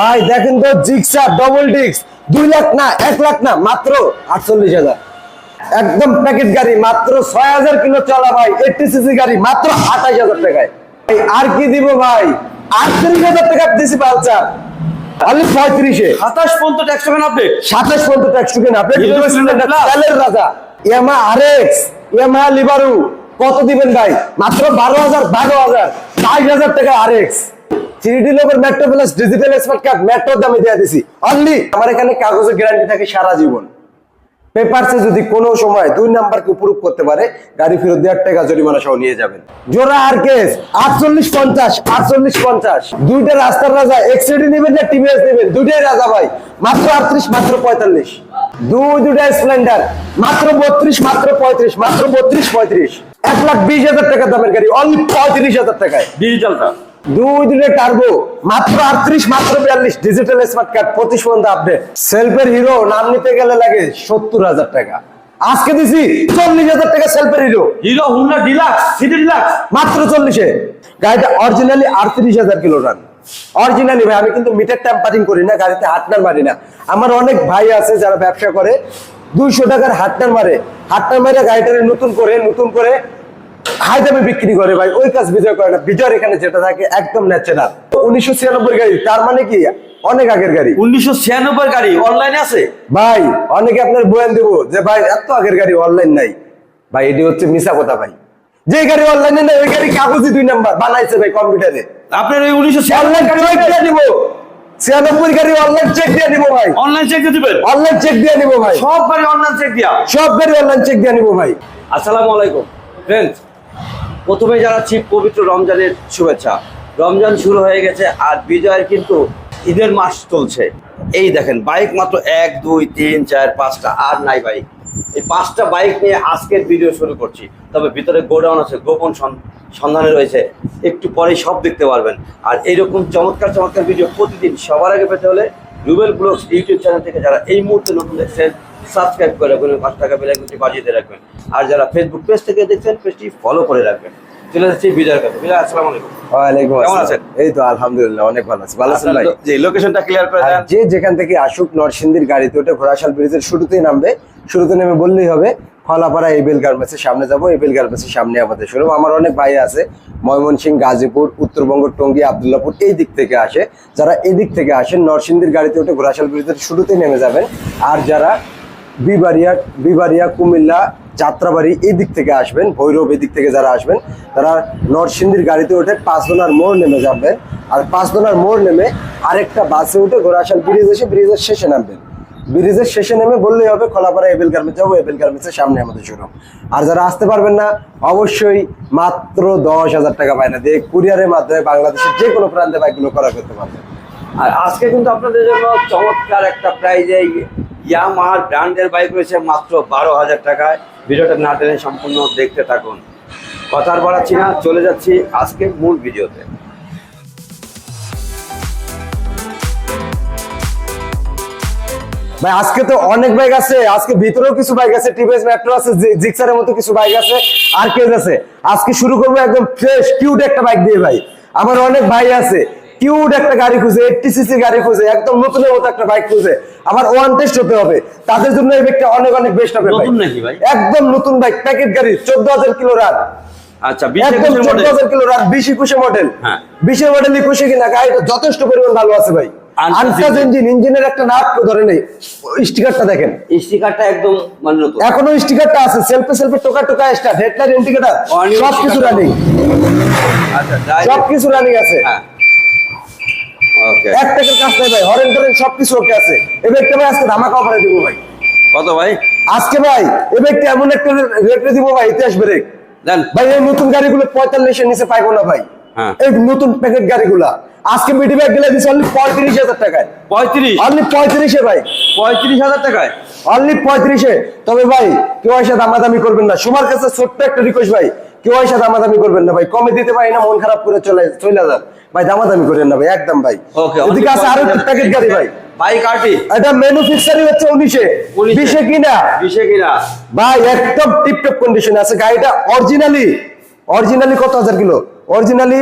ভাই দেখেন তো জিক্সা ডবল ডিক্স দুই লাখ না এক লাখ না মাত্র আটচল্লিশ হাজার। একদম প্যাকেট গাড়ি মাত্র ছয় হাজার কিলো চলা ভাই এইটটি সিসি গাড়ি মাত্র আঠাশ হাজার টাকায়। আর কি দিব ভাই? আটত্রিশ হাজার টাকা দিছি পালসার। পঁয়ত্রিশে। সাতাশ পর্যন্ত ট্যাক্স টাকা আপডেট সাতাশ পর্যন্ত ট্যাক্স টুকেন আপনি Hero Splendor Plus। তেলের রাজা। ইয়ামা আরএক্স ইয়ামা লিবারু কত দিবেন ভাই? মাত্র বারো হাজার বারো হাজার বাইশ হাজার টাকা আরএক্স। থ্রিডি লোকের metro plus digital smart card মেট্রোর দামে দিয়ে দিছি। অনলি আমার এখানে কাগজের গ্যারান্টি থাকে সারা জীবন। পেপারসে যদি কোনো সময় দুই নাম্বারকে প্রুফ করতে পারে, গাড়ি ফেরত দেওয়ার টাকা জরিমানা সহ নিয়ে যাবেন। জোড়া আর কেস, আটচল্লিশ পঞ্চাশ আটচল্লিশ পঞ্চাশ। দুইটা রাস্তার রাজা এক্সিডি নেবেন না টিভিএস নেবেন? দুইটাই রাজা ভাই। মাত্র আটত্রিশ, মাত্র পঁয়তাল্লিশ। দুই দুটা স্প্লেন্ডার মাত্র বত্রিশ, মাত্র পঁয়ত্রিশ, মাত্র বত্রিশ, পঁয়ত্রিশ। এক লাখ বিশ হাজার টাকা দামের গাড়ি অনলি পঁয়ত্রিশ হাজার টাকায়। ডিজিটালটা দুই দুটো টার্বো মাত্র আটত্রিশ মাত্র বিয়াল্লিশ ডিজিটাল স্মার্ট কার্ড পঁচিশ পর্যন্ত আপডেট সেলফের হিরো নাম নিতে গেলে লাগে সত্তর হাজার টাকা। আজকে দিছি চল্লিশ হাজার টাকা সেলফের Hero Hero Honda Deluxe CT Deluxe মাত্র চল্লিশে। গাড়িটা অরিজিনালি আটত্রিশ হাজার কিলো রান অরিজিনালি ভাই আমি কিন্তু মিটার ট্যাম্পারিং করি না গাড়িতে হাটনার মারি না। আমার অনেক ভাই আছে যারা ব্যবসা করে দুইশো টাকার হাটনার মারে। হাটনার মারে গাড়িটারে নতুন করে নতুন করে হাই দামে বিক্রি করে ভাই ওই কাজ বিজয় করে না। বিজয়ের এখানে যেটা থাকে একদম ন্যাচারাল উনিশশো ছিয়ানব্বই গাড়ি তার মানে কি? অনেক আগের গাড়ি। উনিশশো ছিয়ানব্বই গাড়ি অনলাইনে আছে? ভাই অনেকে আপনার বয়ান দেবো যে ভাই এত আগের গাড়ি অনলাইন নাই। ভাই এটি হচ্ছে মিশা কথা ভাই। যে গাড়ি অনলাইনে নাই ওই গাড়ি কাগজই দুই নাম্বার বানাইছে ভাই কম্পিউটারে। আপনার এই উনিশশো ছিয়ানব্বই দিব। ছিয়ানব্বই গাড়ি অনলাইন চেক দিয়ে দিব ভাই। অনলাইন চেক দিয়ে দিবেন? অনলাইন চেক দিয়ে দিব ভাই। সব গাড়ি অনলাইন চেক দিয়া? সব গাড়ি অনলাইন চেক দিয়ে নিব ভাই। আসসালামু আলাইকুম। ফ্রেন্ডস প্রথমে জানাচ্ছি পবিত্র রমজানের শুভেচ্ছা। রমজান শুরু হয়ে গেছে আর বিজয়ের কিন্তু ঈদের মাস চলছে। এই দেখেন, বাইক মাত্র এক, দুই, তিন, চার, পাঁচটা, আর নাই বাইক এই পাঁচটা বাইক নিয়ে আজকের ভিডিও শুরু করছি। তবে ভিতরে গোডাউন আছে, গোপন সন- সন্ধানে রয়েছে। একটু পরেই সব দেখতে পারবেন। আর এইরকম চমৎকার চমৎকার ভিডিও প্রতিদিন সবার আগে পেতে হলে রুবেল ব্লগস ইউটিউব চ্যানেল থেকে যারা এই মুহূর্তে নতুন দেখছেন সাবস্ক্রাইব করে রাখবেন পাঁচ টাকা বেলাইকনটি বাজিয়ে দিয়ে রাখবেন। আর যারা ফেসবুক পেজ থেকে দেখছেন পেজটি ফলো করে রাখবেন। চলে যাচ্ছি বিজয়ের কাছে বিজয় আসসালামু আলাইকুম। ওয়ালাইকুম আসসালাম। আছেন? এই তো আলহামদুলিল্লাহ অনেক ভালো আছি। ভালো আছেন ভাই? আপনার লোকেশনটা ক্লিয়ার করে দেন। যে যেখান থেকে আসুক নরসিংদীর গাড়িতে ওঠে ঘোড়াশাল ব্রিজের শুরুতেই নামবে। শুরুতে নেমে বললেই হবে খলাপাড়া এবেল গার্মেন্টসের সামনে যাব। এবেল গার্মেন্টসের সামনে আমাদের শোরুম আমার অনেক ভাই আছে ময়মনসিংহ গাজীপুর উত্তরবঙ্গ টঙ্গী আবদুল্লাপুর এই দিক থেকে আসে। যারা এই দিক থেকে আসেন নরসিংদীর গাড়িতে উঠে ঘোড়াশাল ব্রিজের শুরুতেই নেমে যাবেন। আর যারা বিবারিয়া বিবারিয়া কুমিল্লা, যাত্রাবাড়ি এই দিক থেকে আসবেন, ভৈরব এদিক থেকে যারা আসবেন, তারা নরসিংদীর গাড়িতে উঠে পাঁচদোনার মোড় নেমে যাবেন। আর পাঁচদোনার মোড় নেমে আরেকটা বাসে উঠে ঘোড়াশাল ব্রিজ এসে ব্রিজের শেষে নামবেন। ব্রিজের শেষে নেমে বললেই হবে, খোলাপাড়া এবেল গার্মেন্টস যাব এবেল গার্মেন্টসের সামনে আমাদের শোরুম। আর যারা আসতে পারবেন না, অবশ্যই মাত্র দশ হাজার টাকা পায় না দিয়ে কুরিয়ারের মাধ্যমে বাংলাদেশের যে কোনো প্রান্তে বাইকগুলো করা করতে পারবেন। আর আজকে কিন্তু আপনাদের জন্য চমৎকার একটা প্রাইজে ইয়ামাহার ব্র্যান্ডের বাইক রয়েছে মাত্র বারো হাজার টাকায়। ভিডিওটা না টেনে সম্পূর্ণ দেখতে থাকুন। কথা আর বাড়াচ্ছি না, চলে যাচ্ছি আজকে মূল ভিডিওতে। ভাই, আজকে তো অনেক বাইক আছে, আজকে ভিতরেও কিছু বাইক আছে টিভিএস মেট্রো আছে জিক্সারের মতো কিছু বাইক আছে, আর কেজ আছে। আজকে শুরু করব একদম ফ্রেশ কিউট একটা বাইক দিয়ে ভাই। আমার অনেক ভাই আছে কিউট একটা গাড়ি খুঁজে এইটটি সিসি গাড়ি খুঁজে একদম নতুনের মতো একটা বাইক খুঁজে। আমার ওয়ান টেস্ট হতে হবে। তাদের জন্য এই বাইকটা অনেক অনেক বেস্ট হবে নতুন নাকি ভাই? একদম নতুন বাইক প্যাকেট গাড়ি চোদ্দ হাজার কিলো রাত আচ্ছা একদম চোদ্দ হাজার কিলো রান বিশ একুশে মডেল হ্যাঁ। বিশের মডেল একুশে কিনা গাড়িটা যথেষ্ট পরিমাণ ভালো আছে ভাই। ইঞ্জিন ইঞ্জিনের একটা ধরে নেই। স্টিকারটা দেখেন। স্টিকারটা একদম মানে এখনও স্টিকারটা আছে সেলফে সেলফে টোকা টোকা স্টার্ট হেডলাইট ইন্ডিকেটর Warning সব কিছু sticker রানিং আচ্ছা যাই রানিং আছে। হ্যাঁ। এক টাকার কাজ নাই ভাই হরেন টরেন সব ওকে আছে। এই ব্যাগটা ভাই আজকে ধামাকা অফারে দিব ভাই। কত ভাই? আজকে ভাই এই ব্যাগটা এমন একটা রেটে দিব ভাই ইতিহাস ব্রেক ভাই এই নতুন গাড়িগুলো পঁয়তাল্লিশের নিচে পাইবো না ভাই। এই নতুন প্যাকেট গাড়িগুলা। আজকে বিডি ব্যাগ গেলে দিচ্ছে অনলি পঁয়ত্রিশ হাজার টাকায়। পঁয়ত্রিশ? অনলি পঁয়ত্রিশে ভাই। পঁয়ত্রিশ হাজার টাকায়? অনলি পঁয়ত্রিশে। তবে ভাই কেউ এসে দামাদামি করবেন না। সবার কাছে ছোট্ট একটা রিকোয়েস্ট ভাই। কেউ এসে দামাদামি করবেন না ভাই। কমে দিতে পারি না মন খারাপ করে চলে চলে যান। ভাই দামাদামি করেন না ভাই একদম ভাই। ওকে এদিকে আছে আরও প্যাকেট গাড়ি ভাই। বাইক আরটি এটা ম্যানুফ্যাকচারিং হচ্ছে কিনা? বিশে কিনা? ভাই একদম টিপটপ কন্ডিশন আছে। গাড়িটা অরিজিনালি অরিজিনালি কত হাজার কিলো? অরিজিনালি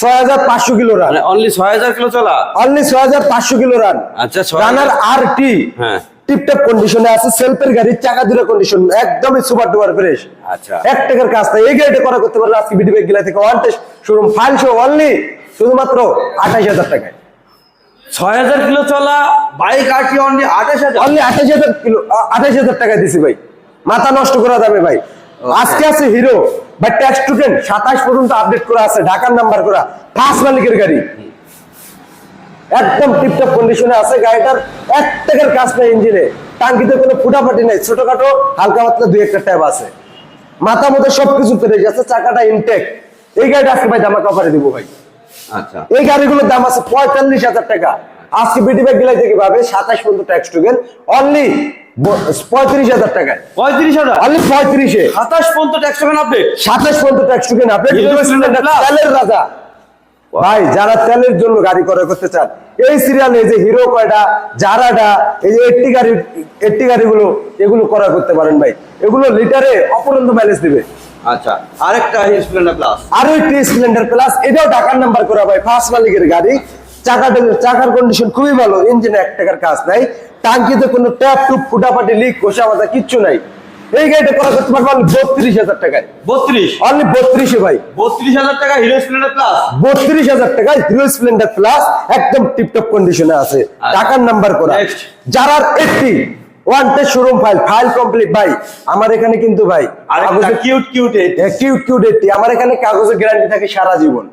ছয় হাজার পাঁচশো কিলো রান মানে অনলি ছয় হাজার কিলো চলা? অনলি ছয় হাজার পাঁচশো কিলো রান আচ্ছা, 6000 রানার আর টি হ্যাঁ। টিপটপ কন্ডিশনে আছে সেলফের গাড়ি চাকা দুটো কন্ডিশন একদমই সুপার ডুপার ফ্রেশ আচ্ছা। এক টাকার কাজ এই গাড়িটা করা করতে পারলে আজকে বিডি গিলা থেকে one test showroom file show only শুধুমাত্র আঠাশ হাজার টাকায়। ছয় হাজার কিলো চলা বাইক আর কি অনলি আঠাশ হাজার? অনলি আঠাশ হাজার কিলো আঠাশ হাজার টাকায় দিছি ভাই। মাথা নষ্ট করা যাবে ভাই। আজকে আছে হিরো বা ট্যাক্স স্টুডেন্ট সাতাশ পর্যন্ত আপডেট করা আছে ঢাকার নাম্বার করা ফার্স্ট মালিকের গাড়ি। একদম টিপটপ কন্ডিশনে আছে গাড়িটার। এক টাকার কাজ নেই ইঞ্জিনে টাঙ্কিতে কোনো ফুটাফাটি নেই। ছোটখাটো হালকা পাতলা দুই একটা ট্যাব আছে। মাথা মধ্যে সবকিছু পেরে গেছে চাকাটা ইনটেক এই গাড়িটা আজকে ভাই জামা কাপড়ে দিব ভাই। আচ্ছা। এই গাড়িগুলোর দাম আছে পঁয়তাল্লিশ হাজার টাকা। আজকে বিটি ব্যাগ গিলাই থেকে পাবে সাতাশ পর্যন্ত ট্যাক্স টুকেন অনলি পঁয়ত্রিশ হাজার টাকায়। পঁয়ত্রিশ হাজার? অনলি পঁয়ত্রিশে। সাতাশ পর্যন্ত আপডেট সাতাশ পর্যন্ত ট্যাক্স টুকেন রাজা। ভাই যারা তেলের জন্য গাড়ি ক্রয় করতে চান এই সিরিয়ালে যে হিরো কয়টা জারাটা এই যে এইটটি গাড়ি এইটটি গাড়িগুলো এগুলো ক্রয় করতে পারেন ভাই। এগুলো লিটারে অপরন্ত মাইলেজ দিবে। আচ্ছা আরেকটা স্প্লেন্ডার প্লাস আরও একটি স্প্লেন্ডার প্লাস এটাও ঢাকার নাম্বার করা ভাই ফার্স্ট মালিকের গাড়ি। চাকাটা চাকার কন্ডিশন খুবই ভালো ইঞ্জিনে এক টাকার কাজ নাই। টাঙ্কিতে কোনো ট্যাপ টুপ ফুটাফাটি লিক ঘষা কিচ্ছু নাই। এই গাড়িটা করা করতে পারব বত্রিশ হাজার টাকায়। বত্রিশ? অনলি বত্রিশে ভাই। বত্রিশ হাজার টাকা হিরো স্প্লেন্ডার প্লাস? বত্রিশ হাজার টাকায় হিরো স্প্লেন্ডার প্লাস একদম টিপটপ কন্ডিশনে আছে। আচ্ছা। টাকার নাম্বার করা। Next. যারা eighty one showroom file file complete ভাই আমার এখানে কিন্তু ভাই আরেকটা কাগজে- cute cute cute cute eighty আমার এখানে কাগজের গ্যারান্টি থাকে সারা জীবন।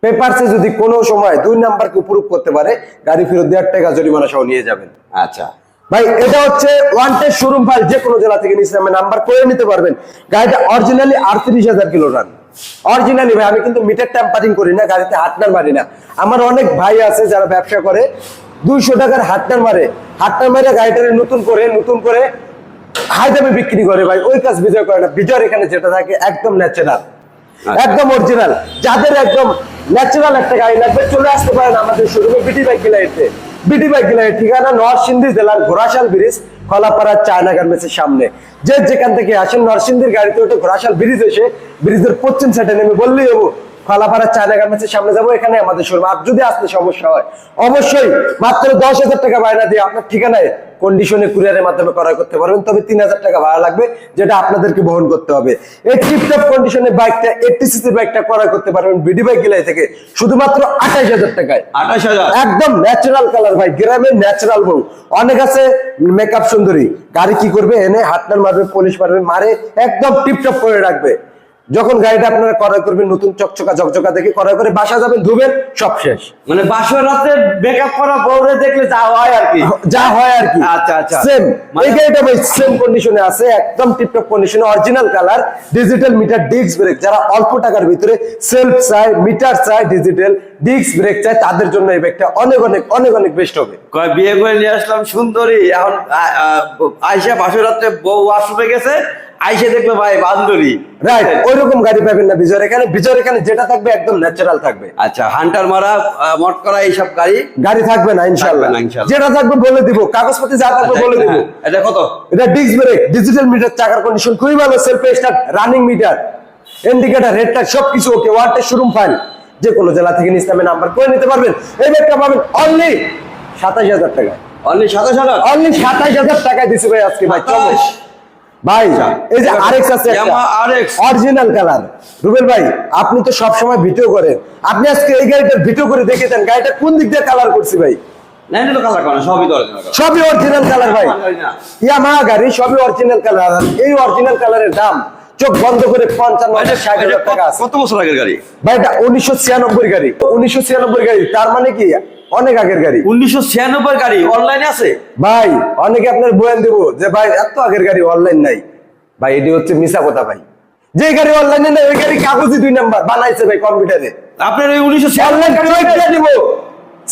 পেপারসে যদি কোনো সময় দুই নাম্বারকে প্রুফ করতে পারে গাড়ি ফেরত দেওয়ার টাকা জরিমানা সহ নিয়ে যাবেন। আচ্ছা। ভাই এটা হচ্ছে ওয়ান টেস্ট শোরুম ফাইল যে কোনো জেলা থেকে নিচে আমি নাম্বার করে নিতে পারবেন। গাড়িটা অরিজিনালি আটত্রিশ হাজার কিলো রান অরিজিনালি ভাই আমি কিন্তু মিটার ট্যাম্পারিং করি না গাড়িতে হাটনার মারি না। আমার অনেক ভাই আছে যারা ব্যবসা করে দুইশো টাকার হাটনার মারে। হাটনার মারে গাড়িটারে নতুন করে নতুন করে হাই দামে বিক্রি করে ভাই। ওই কাজ বিজয় করে না। বিজয়ের এখানে যেটা থাকে একদম ন্যাচারাল একদম অরিজিনাল যাদের একদম ন্যাচারাল একটা গাড়ি লাগবে চলে আসতে পারেন আমাদের শোরুমে বিটি বাইক গিলাইতে বিটি বাইক ঠিকানা নরসিংদী জেলার ঘোড়াশাল ব্রিজ, কলাপাড়া চায়না গার্মেন্টসের সামনে। যে যেখান থেকে আসেন নরসিংদীর গাড়িতে ওঠে ঘোড়াশাল ব্রিজ এসে, ব্রিজের পশ্চিম সাইডে নেমে বললেই হব, কলাপাড়া চায়না গার্মেন্টসের সামনে যাব, এখানে আমাদের শোরুম। আর যদি আসতে সমস্যা হয়, অবশ্যই মাত্র দশ হাজার টাকা বায়না দিয়ে আপনার ঠিকানায় কন্ডিশনে কুরিয়ারের মাধ্যমে ক্রয় করতে পারবেন তবে তিন হাজার টাকা ভাড়া লাগবে যেটা আপনাদেরকে বহন করতে হবে। এই টিপটপ কন্ডিশনে বাইকটা এইটটি সিসি বাইকটা ক্রয় করতে পারবেন বিডি বাইক গিলাই থেকে শুধুমাত্র আঠাইশ হাজার টাকায়। আঠাশ হাজার? একদম ন্যাচারাল কালার ভাই গ্রামের ন্যাচারাল বউ। অনেক আছে মেকআপ সুন্দরী গাড়ি কি করবে এনে হাতনার মারবে পুলিশ মারবে মারে একদম টিপটপ করে রাখবে। যখন গাড়িটা আপনারা ক্রয় করবেন নতুন চকচকা ঝকঝকা দেখে ক্রয় করে বাসা যাবেন ধুবেন সব শেষ। মানে বাসর রাতে মেকআপ করা বউরে দেখলে যা হয় আর কি? যা হয় আর কি। আচ্ছা, আচ্ছা। সেম মানে- এই গাড়িটা ভাই সেম কন্ডিশনে আছে একদম টিপটপ কন্ডিশনে original colour digital meter disc brake যারা অল্প টাকার ভিতরে সেলফ চায় মিটার চায় ডিজিটাল ডিস্ক ব্রেক চায় তাদের জন্য এই ব্যাগটা অনেক অনেক অনেক অনেক বেস্ট হবে। কয় বিয়ে করে নিয়ে আসলাম সুন্দরী। এখন আইসা বাসর রাত্রে বউ ওয়াশরুমে গেছে আইসে দেখল ভাই বান্দরী। রাইট ওই রকম গাড়ি পাবেন না বিজয়ের এখানে। বিজয়ের এখানে যেটা থাকবে একদম ন্যাচারাল থাকবে। আচ্ছা হান্টার মারা মট করা এইসব গাড়ি? গাড়ি থাকবে না ইনশাআল্লাহ। যেটা থাকবে বলে দিব কাগজপত্র যা থাকবে বলে দিব। হ্যাঁ, এটা কত? এটা ডিস্ক ব্রেক ডিজিটাল মিটার চাকার কন্ডিশন খুবই ভালো self start running meter indicator head light সবকিছু ওকে ওয়ার্ডে শোরুম ফাইল যে কোনো জেলা থেকে ইসলামে নাম্বার করে নিতে পারবেন। এই ব্যাগটা পাবেন অনলি সাতাশ হাজার টাকায়। অনলি সাতাশ হাজার? অনলি সাতাশ হাজার টাকায় দিছি ভাই আজকে ভাই চমক। 27 ভাই এই যে আরেক্স আছে অরিজিনাল কালার রুবেল ভাই আপনি তো সব সময় ভিডিও করেন। আপনি আজকে এই গাড়িটার ভিডিও করে দেখে দেন গাড়িটা কোন দিক দিয়ে কালার করছি ভাই? সবই অরিজিনাল কালার ভাই। না। ইয়ামাহা গাড়ি সবই অরিজিনাল কালার এই অরিজিনাল কালারের দাম চোখ বন্ধ করে পঞ্চান্ন এটা- ষাট হাজার টাকা কত- কত বছর আগের গাড়ি? ভাই এটা উনিশশো ছিয়ানব্বই গাড়ি। উনিশশো ছিয়ানব্বই গাড়ি তার মানে কি? অনেক আগের গাড়ি। উনিশশো ছিয়ানব্বই গাড়ি অনলাইনে আছে? ভাই অনেকে আপনার বয়ান দিব যে ভাই এত আগের গাড়ি অনলাইন নাই। ভাই এটি হচ্ছে মিশা কথা ভাই। যে গাড়ি অনলাইনে নেই ওই গাড়ি কাগজই দুই নাম্বার বানাইছে ভাই কম্পিউটারে। আপনার এই উনিশশো দিয়ে দিব।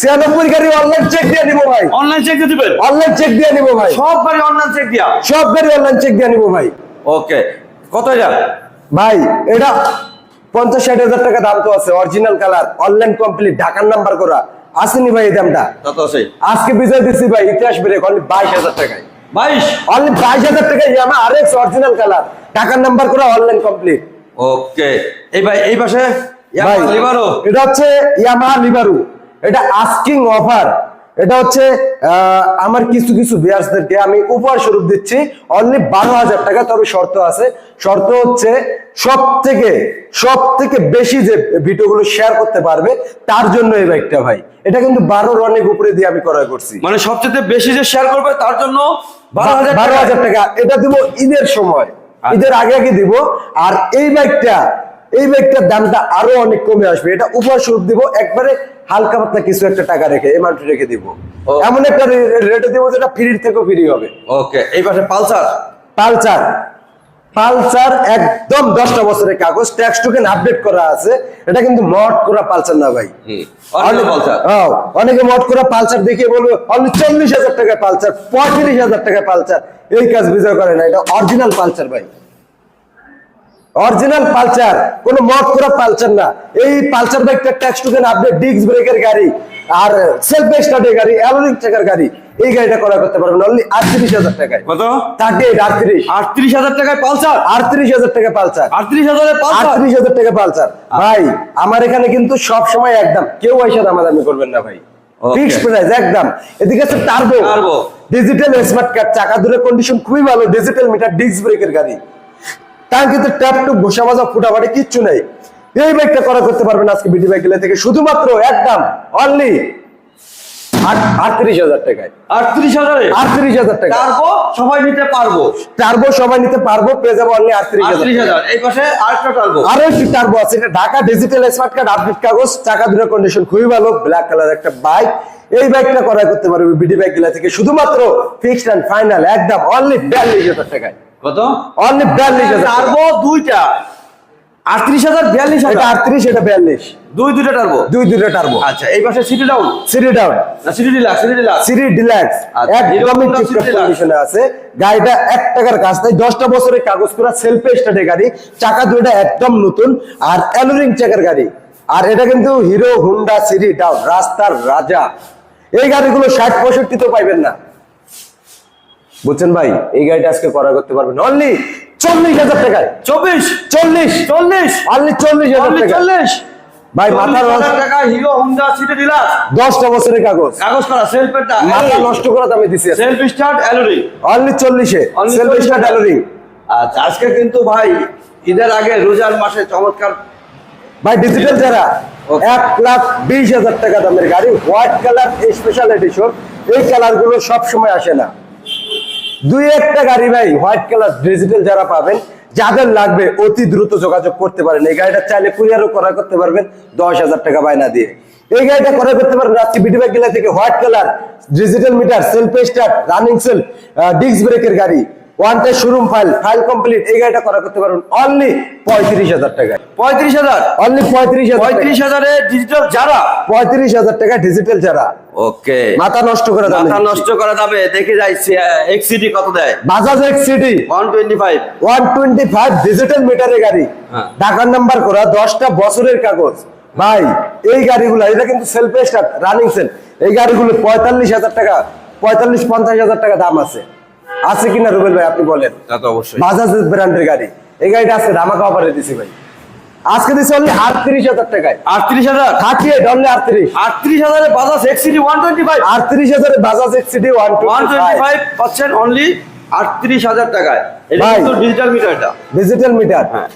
ছিয়ানব্বই গাড়ি অনলাইন চেক দিয়ে দিব ভাই। অনলাইন চেক দিয়ে দিবেন? অনলাইন চেক দিয়ে দিব ভাই। সব গাড়ি অনলাইন চেক দিয়া? সব গাড়ি অনলাইন চেক দিয়ে নিব ভাই। ওকে কত এটা? ভাই এটা পঞ্চাশ ষাট হাজার টাকা দাম তো আছে অরিজিনাল কালার অনলাইন কমপ্লিট ঢাকার নাম্বার করা। আসেনি ভাই এই দামটা। আজকে বিজয় দিচ্ছি ভাই ইতিহাস বেড়ে অনলি বাইশ হাজার টাকায়। বাইশ? অনলি বাইশ হাজার টাকায় ইয়ামা আরেক্স অরিজিনাল কালার টাকার নাম্বার করে অনলাইন কমপ্লিট ওকে। এই ভাই এই পাশে। এটা হচ্ছে ইয়ামাহা লিবারু এটা আস্কিং অফার এটা হচ্ছে আমার কিছু কিছু বিয়ার্সদেরকে আমি উপহার স্বরূপ দিচ্ছি। অনলি বারো হাজার টাকা তবে শর্ত আছে। শর্ত হচ্ছে সব থেকে সব থেকে বেশি যে ভিডিওগুলো শেয়ার করতে পারবে তার জন্য এই বাইকটা ভাই। এটা কিন্তু বারোর অনেক উপরে দিয়ে আমি ক্রয় করছি। মানে সবচেয়ে বেশি যে শেয়ার করবে তার জন্য বারো হাজার বারো হাজার টাকা। এটা দিব ঈদের সময়। ঈদের আগে আগে দিব। আর এই বাইকটা এই বাইকটার দামটা আরও অনেক কমে আসবে। এটা উপহার স্বরূপ দিব। একবারে হালকা পাতলা কিছু একটা টাকা রেখে এমাউন্ট রেখে দিব। এমন একটা রেটে দিব যেটা ফ্রির থেকেও ফ্রি হবে। ওকে এই পাশে পালসার? পালসার। পালসার একদম দশটা বছরের কাগজ ট্যাক্স টোকেন আপডেট করা আছে। এটা কিন্তু মড করা পালসার না ভাই। অনেক হ্যাঁ, অনেকে মট করা পালসার দেখিয়ে বলবে অনলি চল্লিশ হাজার টাকা পালসার পঁয়ত্রিশ হাজার টাকা পালসার। এই কাজ বিজয় করে না এটা অরিজিনাল পালসার ভাই। অরিজিনাল পালচার কোন মট করা পালচার না। এই পালসার বাইকটা ট্যাক্স টোকেন আপডেট ডিস্ক ব্রেকের গাড়ি আর সেলফ স্টার্টের গাড়ি অ্যালোরিক টাকার গাড়ি এই গাড়িটা করা করতে পারবেন অনলি আটত্রিশ হাজার টাকায়। কত? থার্টি এইট আটত্রিশ। আটত্রিশ হাজার টাকায় পালসার? আটত্রিশ হাজার টাকা পালসার। আটত্রিশ হাজারে আটত্রিশ হাজার টাকা পালসার। ভাই আমার এখানে কিন্তু সব সময় একদম কেউ এসে দামাদামি করবেন না ভাই. ফিক্সড প্রাইস একদম। এদিকে আছে টার্বো। ডিজিটাল স্মার্ট কার্ড চাকা দূরে কন্ডিশন খুবই ভালো ডিজিটাল মিটার ডিস্ক ব্রেকের গাড়ি। তার কিন্তু ট্যাপ টুপ ঘোষা মাজা ফুটাফাটি কিচ্ছু নেই। এই বাইকটা করা করতে পারবেন আজকে বিডি বাইক থেকে। শুধুমাত্র একদম অনলি আটত্রিশ হাজার টাকায়। আটত্রিশ হাজারে? আটত্রিশ হাজার টাকা। টার্বো সবাই নিতে পারব। টার্বো সবাই নিতে পারব পেয়ে যাব অনলি আটত্রিশ হাজার এই পাশে আরেকটা টার্বো আরও একটি টার্বো আছে এটা Dhaka digital smart card update কাগজ চাকা দুটো কন্ডিশন খুবই ভালো ব্ল্যাক কালার একটা বাইক এই বাইকটা করা করতে পারবে বিডি বাইকগুলা থেকে। শুধুমাত্র ফিক্সড এন্ড ফাইনাল একদম অনলি বিয়াল্লিশ হাজার টাকায়। কত? অনলি বিয়াল্লিশ টার্বো দুইটা। আটত্রিশ হাজার বিয়াল্লিশ এটা আটত্রিশ এটা বিয়াল্লিশ। দুই দুইটা টার্বো দুই দুটো টার্বো আচ্ছা এই পাশে সিটি ডাউন সিরি ডাউন না সিটি ডিলাক্স সিটি ডিলাক্স সিরি ডিলাক্স একদমই টিপটপ কন্ডিশনে আছে। গাড়িটা এক টাকার কাজ তাই দশটা বছরের কাগজ করা সেলফ স্টার্টের গাড়ি। চাকা দুটো একদম নতুন। আর অ্যালোরিং চাকার গাড়ি। আর এটা কিন্তু হিরো হুন্ডা সিরি ডাউন রাস্তার রাজা। এই গাড়িগুলো ষাট পঁয়ষট্টি তো পাইবেন না। বুঝছেন ভাই এই গাড়িটা আজকে করা করতে পারবেন অনলি চল্লিশ হাজার টাকায়। চব্বিশ। চল্লিশ। চল্লিশ। অনলি চল্লিশ হাজার চল্লিশ। ভাই মাথা টাকা হিরো হুন্ডা সিটি ডিলাক্স দশটা বছরের কাগজ। কাগজ করা সেলফেরটা মাথা নষ্ট করা দামে দিছি। সেলফ স্টার্ট অ্যালোরি অনলি চল্লিশে। Only সেলফ স্টার্ট অ্যালোরিং আচ্ছা আজকে কিন্তু ভাই ঈদের আগে রোজার মাসে চমৎকার ভাই ডিজিটাল যারা. এক লাখ বিশ হাজার টাকা দামের গাড়ি হোয়াইট কালার স্পেশাল এডিশন এই কালারগুলো সব সময় আসে না। দুই একটা গাড়ি ভাই হোয়াইট কালার ডিজিটাল যারা পাবেন, যাদের লাগবে অতি দ্রুত যোগাযোগ করতে পারেন। এই গাড়িটা চাইলে কুরিয়ারও করা করতে পারবেন, দশ হাজার টাকা বায়না দিয়ে। এই গাড়িটা করা করতে পারবেন বিটি বাইক গেলা থেকে white colour digital meter self start running sell disc ব্রেকের গাড়ি। One time showroom file file complete এই গাড়িটা করা করতে পারবেন অনলি পঁয়ত্রিশ হাজার টাকায়। পঁয়ত্রিশ হাজার? অনলি পঁয়ত্রিশ হাজার পঁয়ত্রিশ হাজারে ডিজিটাল যারা? পঁয়ত্রিশ হাজার টাকা ডিজিটাল যারা। ওকে। মাথা নষ্ট করে দাম মাথা নষ্ট করা যাবে দেখে যাই এক্সিডি কত দেয়? Bajaj XCD one twenty five one twenty five digital মিটারের গাড়ি। হ্যাঁ। ঢাকার নাম্বার করা দশটা বছরের কাগজ। ভাই এই গাড়িগুলো এটা কিন্তু সেলফ স্টার্ট রানিং সেল এই গাড়িগুলো পঁয়তাল্লিশ হাজার টাকা পঁয়তাল্লিশ পঞ্চাশ হাজার টাকা দাম আছে। আছে কিনা রুবেল ভাই আপনি বলেন। তা তো অবশ্যই। বাজাজ ব্র্যান্ডের গাড়ি। এই গাড়িটা আজকে ধামাকা অফারে দিছি ভাই। আজকে দিছি অনলি আটত্রিশ হাজার টাকায়। আটত্রিশ হাজার? থার্টি এইট অনলি আটত্রিশ। আটত্রিশ হাজারে Bajaj XCD one twenty five আটত্রিশ হাজারে Bajaj XCD one one twenty five percent only আটত্রিশ হাজার টাকায়। এটা ভাই। কিন্তু ডিজিটাল মিটারটা ডিজিটাল মিটার হ্যাঁ।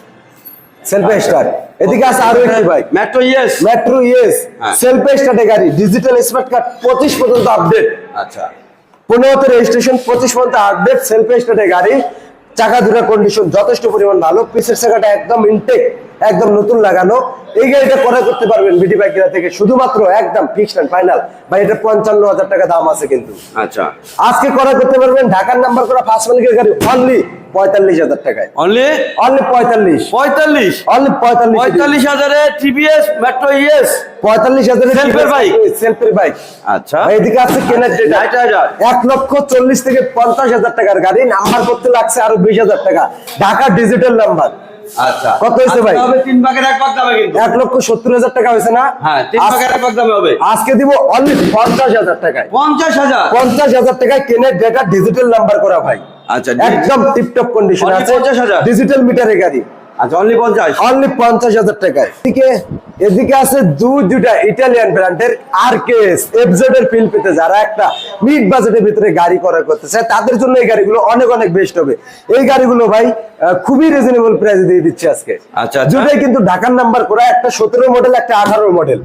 সেলফ স্টার্ট এদিকে আছে আরও একটি bike metro yes metro yes হ্যাঁ। সেলফ স্টার্টে গাড়ি। ডিজিটাল স্মার্ট কার্ড পঁচিশ পর্যন্ত আপডেট আচ্ছা। পনেরোতে রেজিস্ট্রেশন পঁচিশ পর্যন্ত আপডেট সেলফ স্টার্টে গাড়ি, চাকা দুটা কন্ডিশন যথেষ্ট পরিমাণ ভালো, পিসের চাকাটা একদম ইনটেক একদম নতুন লাগানো। এই গাড়িটা করা করতে পারবেন বিডি বাইক থেকে। শুধুমাত্র একদম ফিক্সড এন্ড ফাইনাল ভাই এটা পঞ্চান্ন হাজার টাকা দাম আছে কিন্তু। আচ্ছা। আজকে করা করতে পারবেন ঢাকার নাম্বার করা ফার্স্ট মালিকের গাড়ি অনলি পঁয়তাল্লিশ হাজার টাকায়। অনলি অনলি পঁয়তাল্লিশ। পঁয়তাল্লিশ? অনলি পঁয়তাল্লিশ পঁয়তাল্লিশ হাজারে টিভিএস মেট্রো ইয়েস পঁয়তাল্লিশ হাজার সেলফের বাইক আচ্ছা। এদিকে আছে কেনার এক লক্ষ চল্লিশ থেকে পঞ্চাশ হাজার টাকার গাড়ি। নাম্বার করতে লাগছে আরও বিশ হাজার টাকা। ঢাকা ডিজিটাল নাম্বার আচ্ছা। কত হয়েছে ভাই? তিন ভাগের এক ভাগ দামে কিন্তু। এক লক্ষ সত্তর হাজার টাকা হয়েছে না? হ্যাঁ তিন ভাগের এক ভাগ দামে হবে। আজকে দিব অনলি পঞ্চাশ হাজার টাকায়। পঞ্চাশ হাজার? পঞ্চাশ হাজার টাকায় কেনে ডেটা ডিজিটাল নাম্বার করা ভাই। আচ্ছা একদম টিপটপ কন্ডিশন আছে। 50,000? ডিজিটাল মিটারের গাড়ি। আচ্ছা অনলি পঞ্চাশ? অনলি পঞ্চাশ হাজার টাকায়। এদিকে এদিকে আছে দু দুটা ইটালিয়ান ব্র্যান্ডের আরকেএস এফজেড এর ফিল পেতে যারা একটা মিড বাজেটের ভিতরে গাড়ি করার করতে চায় তাদের জন্য এই গাড়িগুলো অনেক অনেক বেস্ট হবে। এই গাড়িগুলো ভাই খুবই রিজনেবল প্রাইসে দিয়ে দিচ্ছে আজকে। আচ্ছা, আচ্ছা। দুটাই কিন্তু ঢাকার নাম্বার করা একটা সতেরো মডেল একটা আঠারো মডেল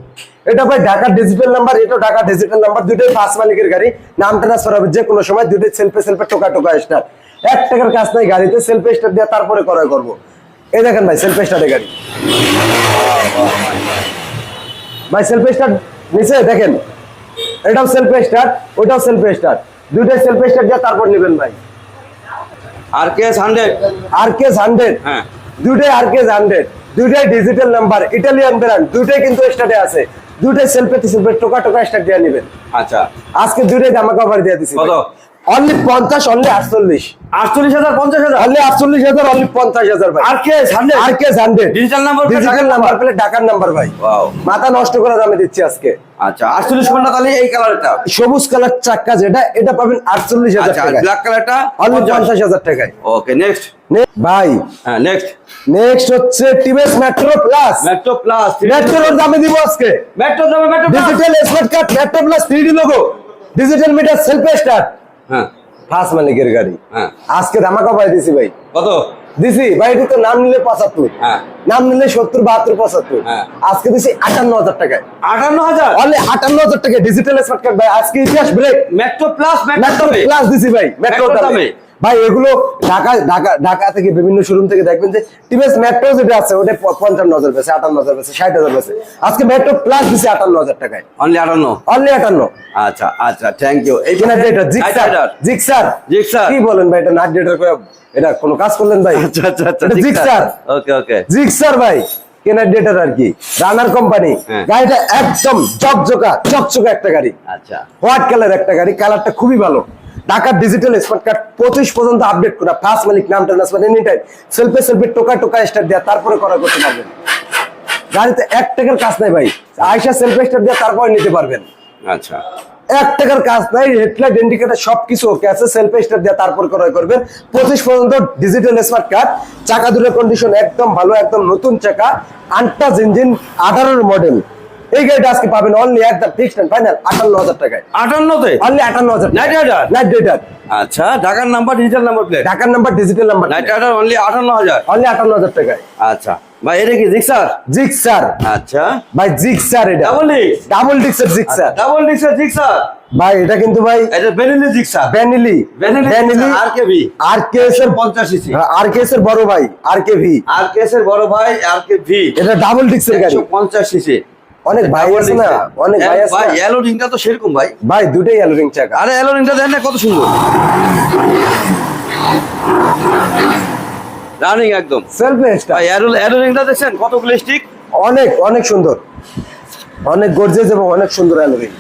এটা ভাই ঢাকার ডিজিটাল নাম্বার এটাও ঢাকা ডিজিটাল নাম্বার দুটোই পাঁচ মালিকের গাড়ি। নাম ট্রান্সফার হবে যে কোনো সময় দুটোই সেলফে সেলফে টোকা টোকা স্টার এক টাকার কাজ নাই গাড়িতে সেলফে স্টার দিয়ে তারপরে ক্রয় করব। এই দেখেন ভাই সেলফে স্টারের গাড়ি। ভাই সেলফ স্টার্ট নিচে দেখেন এটাও সেলফ স্টার্ট ওটাও সেলফ স্টার্ট দুইটাই সেলফ স্টার্ট দিয়ে তারপর নেবেন ভাই। R K hundred RKS hundred হ্যাঁ। দুইটাই আর কেস হান্ড্রেড দুইটাই ডিজিটাল নাম্বার ইটালিয়ান ব্র্যান্ড দুইটাই কিন্তু স্টার্টে আছে। দুইটাই সেলফে সেলফে টোকা টোকা স্টার্ট দিয়ে নেবেন। আচ্ছা। আজকে দুইটাই জামা কাপড় দিয়ে দিছি কত? অনলি পঞ্চাশ অনলি আটচল্লিশ। আটচল্লিশ হাজার পঞ্চাশ হাজার? অনলি আটচল্লিশ হাজার অনলি পঞ্চাশ হাজার ভাই। R K? Hundred RKS hundred digital number digital number পেলে ঢাকার নাম্বার ভাই। মাথা নষ্ট করে দামে দিচ্ছি আজকে। আচ্ছা আটচল্লিশ ঘণ্টা তাহলে এই কালারটা সবুজ কালার চাক্কা যেটা এটা পাবেন আটচল্লিশ হাজার আচ্ছা ব্ল্যাক কালারটা অনলি পঞ্চাশ। হাজার টাকায়। ওকে নেক্সট ভাই। হ্যাঁ নেক্সট নেক্সট হচ্ছে TVS metro plus metro plus মেট্রোর দামে দিব আজকে। Metro metro plus digital smart card metro plus three D logo digital meter self start হ্যাঁ। ফার্স্ট মালিকের গাড়ি। হ্যাঁ। আজকে ধামাকা পাই দিছি ভাই। কত? দিছি ভাই এটি তো নাম নিলে পঁচাত্তর। হ্যাঁ। নাম নিলে সত্তর বাহাত্তর পঁচাত্তর। হ্যাঁ। আজকে দিছি আটান্ন হাজার টাকায়। আটান্ন হাজার? অনলি আটান্ন হাজার টাকা ডিজিটাল স্মার্ট কার্ড ভাই। আজকে ইতিহাস break metro plus metro plus দিছি ভাই মেট্রো দামে। ভাই এগুলো ঢাকা ঢাকা ঢাকা থেকে বিভিন্ন শোরুম থেকে দেখবেন যে টিভিএস মেট্রো যেটা আছে ওটা পঞ্চান্ন হাজার পেছে আটান্ন হাজার পেছে ষাট হাজার পেছে আজকে মেট্রো প্লাস দিছে আটান্ন হাজার টাকায়। অনলি আটান্ন? অনলি আটান্ন। আচ্ছা আচ্ছা থ্যাংক ইউ এই কিনা এটা জিক্সার জিক্সার জিক্সার। কি বলেন ভাই এটা নাট ডেটার করে এটা কোনো কাজ করলেন ভাই? আচ্ছা আচ্ছা আচ্ছা জিক্সার ওকে ওকে জিক্সার ভাই কেনার ডেটার আর কি? রানার কোম্পানি হ্যাঁ। গাড়িটা একদম চকচকা চকচকা একটা গাড়ি। আচ্ছা। হোয়াইট কালার একটা গাড়ি কালারটা খুবই ভালো। ঢাকার ডিজিটাল স্মার্ট কার্ড পঁচিশ পর্যন্ত আপডেট করা। ফার্স্ট মালিক নাম ট্রান্সফার এনি টাইম সেলফে সেলফে টোকা টোকা স্টার্ট দেওয়া তারপরে করা করতে পারবেন। গাড়িতে এক টাকার কাজ নাই ভাই। আয়সা সেলফে স্টার্ট দেওয়া তারপরে নিতে পারবেন। আচ্ছা। এক টাকার কাজ নাই হেডলাইট ইন্ডিকেটর সবকিছু ওকে আছে সেলফ স্টার দিয়ে তারপর ক্রয় করবেন। পঁচিশ পর্যন্ত ডিজিটাল স্মার্ট কার্ড চাকা দুটোর কন্ডিশন একদম ভালো একদম নতুন চাকা আনটাচ ইঞ্জিন আঠারোর মডেল এই গাড়িটা আজকে পাবেন অনলি একদম ফিক্সড এন্ড ফাইনাল আটান্ন হাজার টাকায়। আটান্নতে? অনলি আটান্ন হাজার Night rider? নাইট ডেটার আচ্ছা ঢাকার নাম্বার ডিজিটাল নাম্বার প্লেট ঢাকার number digital number night rider only আটান্ন হাজার? অনলি আটান্ন হাজার টাকায়। আচ্ছা। ভাই এটা কি জিক্সার জিক্সার আচ্ছা। ভাই জিক্সার এটা। ডাবল ডিক্স ডাবল ডিক্সের জিক্সার ডাবল ডিক্সের জিক্সার ভাই এটা কিন্তু ভাই এটা Benelli Gixxer RKV R K S এর পঞ্চাশ সিসি আর কে এস এর বড় ভাই আর কে ভি আর কেসের বড় ভাই আর কে ভি এটা ডাবল ডিক্সের গাড়ি। একশো পঞ্চাশ সিসি অনেক ভাই আছে না? অনেক ভাই আছে ভাই? এলো রিংটা তো সেরকম ভাই। ভাই দুটাই রিং চাকা। আরে এলো রিংটা দেখেন না কত সুন্দর। রানিং একদম। সেলফ স্টার ভাই এলো এলো রিংটা দেখেন কত স্টিক অনেক অনেক সুন্দর। অনেক গর্জেস এবং অনেক সুন্দর অ্যালোরিং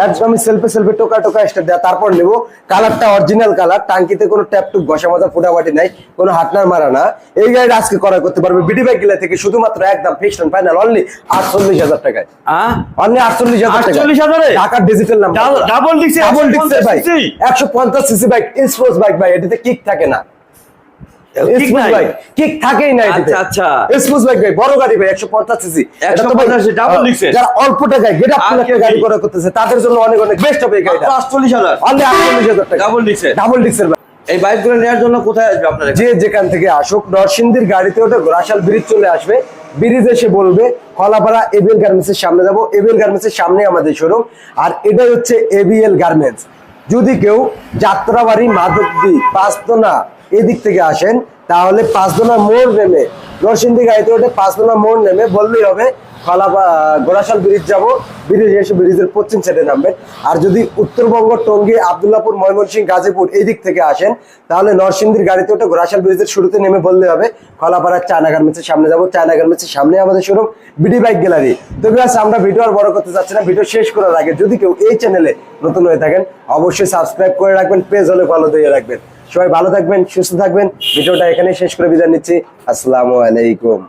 একদমই সেলফে সেলফে টোকা টোকা স্টার দেওয়া তারপর নেব কালারটা অরিজিনাল কালার টাঙ্কিতে কোনো ট্যাপ টুপ ঘষা মাজা ফুটাফাটি নাই কোনো হাটনার মারা না। এই গাড়িটা আজকে করা করতে পারবে বিডি বাইক গিলা থেকে শুধুমাত্র একদম ফিক্সড অন ফাইনাল অনলি আটচল্লিশ হাজার টাকায়। হ্যাঁ? অনলি আটচল্লিশ হাজার টাকা 48,000 এ? ঢাকার digital number Double- double double ডিক্সের 150 bike একশো পঞ্চাশ সিসি বাইক স্পোর্টস বাইক ভাই এটাতে কিক থাকে না? কিক থাকেই না আচ্ছা, আচ্ছা। স্পোর্টস বাইক ভাই বড় গাড়ি ভাই একশো পঞ্চাশ সিসি 150 double disc এর? যারা অল্প টাকায় গেট আপ একটা গাড়ি করা করতেছে তাদের জন্য অনেক অনেক বেস্ট হবে এই গাড়িটা। আটচল্লিশ হাজার। অনলি আটচল্লিশ হাজার টাকা। Double disc ডাবল ডিক্সের এই বাইকগুলো নেওয়ার জন্য কোথায় আসবে আপনার যে যেখান থেকে আসুক নরসিংদীর গাড়িতে ওঠে গোরাশাল ব্রিজ চলে আসবে। ব্রিজ এসে বলবে কলাপাড়া এবিএল গার্মেন্টস এর সামনে যাব। এবিএল গার্মেন্টস এর সামনে আমাদের শোরুম আর এটাই হচ্ছে এবিএল গার্মেন্টস যদি কেউ যাত্রাবাড়ি মাধবদী পাঁচদোনা এদিক থেকে আসেন, তাহলে পাঁচদোনা মোড় নেমে, নরসিংদী গাড়িতে ওঠে পাঁচদোনা মোড় নেমে বললেই হবে কলাপা গোরাশাল ব্রিজ যাব ব্রিজ এসে ব্রিজের পশ্চিম সাইডে নামবেন। আর যদি উত্তরবঙ্গ, টঙ্গী, আবদুল্লাপুর, ময়মনসিংহ, গাজীপুর এই দিক থেকে আসেন, তাহলে নরসিংদীর গাড়িতে ওটা গোরাশাল ব্রিজের শুরুতে নেমে বললে হবে কলাপাড়ার চায়না গার্মেন্টসের সামনে যাব চায়না গার্মেন্টসের সামনে আমাদের শোরুম বিডি বাইক গ্যালারি তো বিরাজ আমরা ভিডিও আর বড় করতে চাচ্ছি না ভিডিও শেষ করার আগে যদি কেউ এই চ্যানেলে নতুন হয়ে থাকেন, অবশ্যই সাবস্ক্রাইব করে রাখবেন পেজ হলে ফলো দিয়ে রাখবেন। সবাই ভালো থাকবেন সুস্থ থাকবেন। ভিডিওটা এখানে শেষ করে বিদায় নিচ্ছি। আসসালামু আলাইকুম।